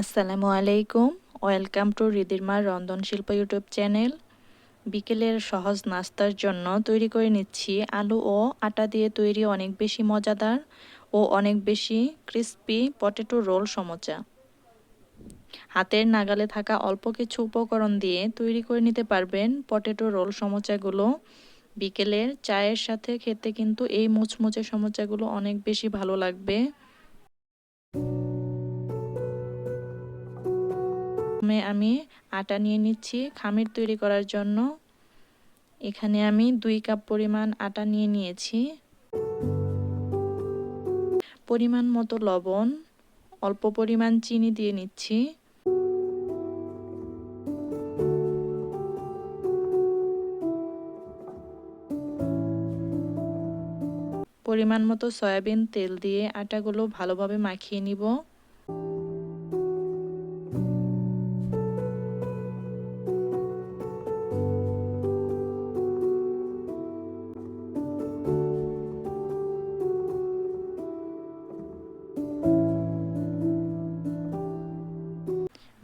আসসালামু আলাইকুম। Welcome to রিদিরমার রন্ধন শিল্প ইউটিউব চ্যানেল। বিকেলের সহজ নাস্তার জন্য তৈরি করে নিচ্ছি আলু ও আটা দিয়ে তৈরি অনেক বেশি মজাদার ও অনেক বেশি ক্রিস্পি পটেটো রোল সমোচা। হাতের নাগালে থাকা অল্প কিছু উপকরণ দিয়ে তৈরি করে নিতে পারবেন পটেটো রোল সমোচাগুলো। বিকেলের চায়ের সাথে খেতে কিন্তু এই মুচমুচে সমোচাগুলো অনেক বেশি ভালো লাগবে। প্রথমে আমি আটা নিয়ে নিচ্ছি খামির তৈরি করার জন্য। এখানে আমি দুই কাপ পরিমাণ আটা নিয়ে নিয়েছি। পরিমাণ মতো লবণ, অল্প পরিমাণ চিনি দিয়ে নিচ্ছি। পরিমাণ মতো সয়াবিন তেল দিয়ে আটাগুলো ভালোভাবে মাখিয়ে নিব।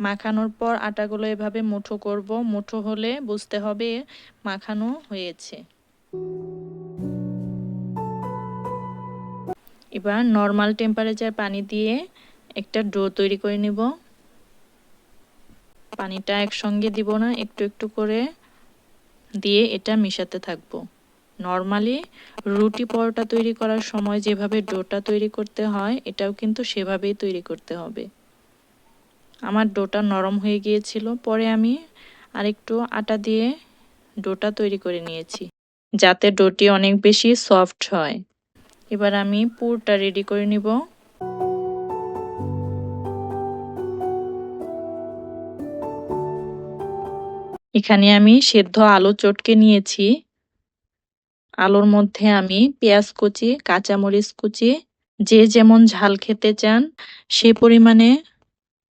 মাখানোর পর আটাগুলো এভাবে মুঠো করব। মুঠো হলে বুঝতে হবে মাখানো হয়েছে। এবার নর্মাল টেম্পারেচার পানি দিয়ে একটা ডো তৈরি করে নিব। পানিটা একসঙ্গে দিব না, একটু একটু করে দিয়ে এটা মিশাতে থাকব। নর্মালি রুটি পরোটা তৈরি করার সময় যেভাবে ডোটা তৈরি করতে হয়, এটাও কিন্তু সেভাবেই তৈরি করতে হবে। আমার ডোটা নরম হয়ে গিয়েছিল, পরে আমি আরেকটু আটা দিয়ে ডোটা তৈরি করে নিয়েছি, যাতে ডোটি অনেক বেশি সফট হয়। এবার আমি পুরটা রেডি করে নিব। এখানে আমি সেদ্ধ আলু চটকে নিয়েছি। আলুর মধ্যে আমি পেঁয়াজ কুচি, কাঁচামরিচ কুচি, যে যেমন ঝাল খেতে চান, সে পরিমাণে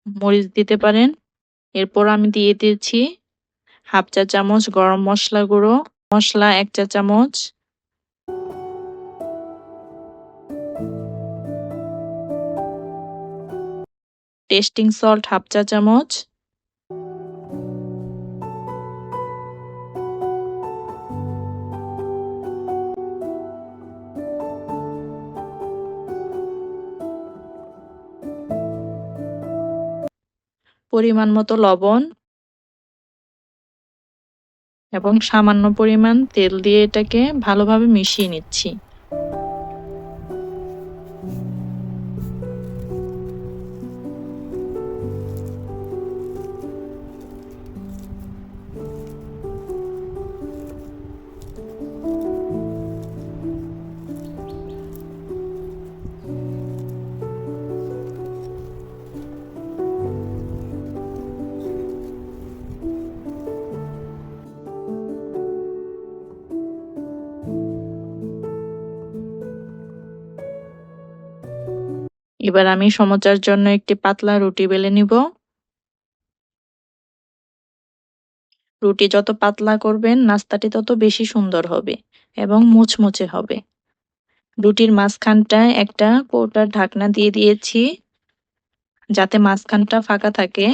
মরিচ দিতে পারেন। এরপর আমি দিয়ে দিয়েছি হাফ চা চামচ গরম মশলা গুঁড়ো, মশলা এক চা চামচ। টেস্টিং সল্ট হাফ চা চামচ। পরিমাণ মতো লবণ এবং সামান্য পরিমাণ তেল দিয়ে এটাকে ভালোভাবে মিশিয়ে নিচ্ছি। এবার আমি সমচার জন্য একটি পাতলা রুটি বেলে নিব। রুটি যত পাতলা করবেন, নাস্তাটি তত বেশি সুন্দর হবে এবং মুচমুচে হবে। রুটির মাঝখানটায় একটা কৌটার ঢাকনা দিয়ে দিয়েছি, যাতে মাঝখানটা ফাঁকা থাকে।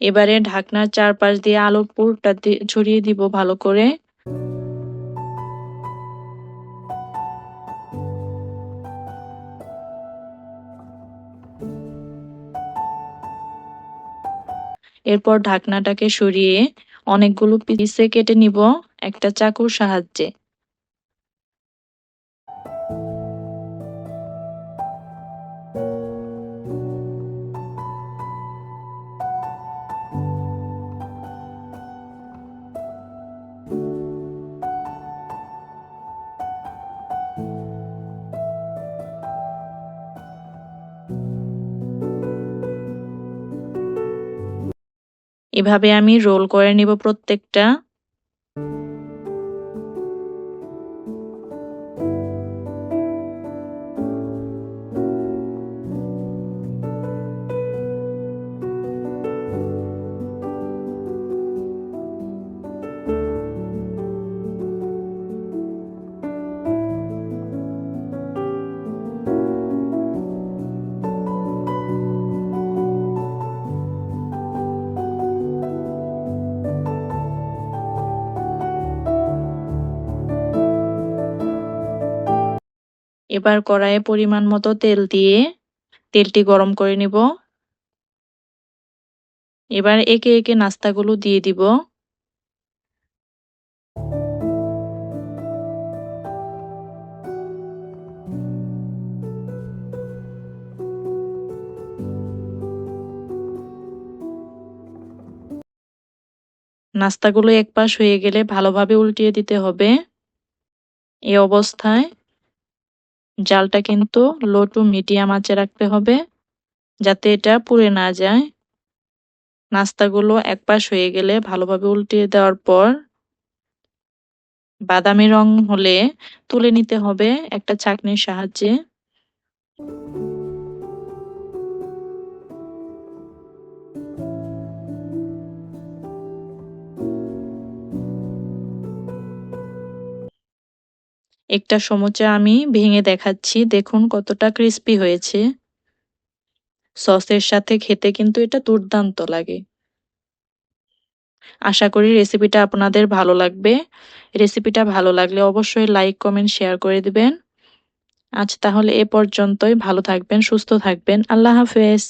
এবারে ঢাকনার চারপাশ দিয়ে আলুর পুরটা ছড়িয়ে দিব ভালো করে। এরপর ঢাকনাটাকে সরিয়ে অনেকগুলো পিসে কেটে নিব একটা চাকুর সাহায্যে। এভাবে আমি রোল করে নিব প্রত্যেকটা। এবার কড়াইয়ে পরিমাণ মতো তেল দিয়ে তেলটি গরম করে নিব। এবার একে একে নাস্তাগুলো দিয়ে দিব। নাস্তাগুলো এক পাশ হয়ে গেলে ভালোভাবে উল্টিয়ে দিতে হবে। এ অবস্থায় জালটা কিন্তু লো টু মিডিয়াম আঁচে রাখতে হবে, যাতে এটা পুড়ে না যায়। নাস্তাগুলো এক পাশ হয়ে গেলে ভালোভাবে উল্টিয়ে দেওয়ার পর বাদামি রং হলে তুলে নিতে হবে একটা চাকনির সাহায্যে। একটা সমুচা আমি ভেঙে দেখাচ্ছি। দেখুন কতটা ক্রিস্পি হয়েছে। সসের সাথে খেতে কিন্তু এটা দুর্দান্ত লাগে। আশা করি রেসিপিটা আপনাদের ভালো লাগবে। রেসিপিটা ভালো লাগলে অবশ্যই লাইক কমেন্ট শেয়ার করে দিবেন। আজ তাহলে এ পর্যন্তই। ভালো থাকবেন, সুস্থ থাকবেন। আল্লাহ হাফেজ।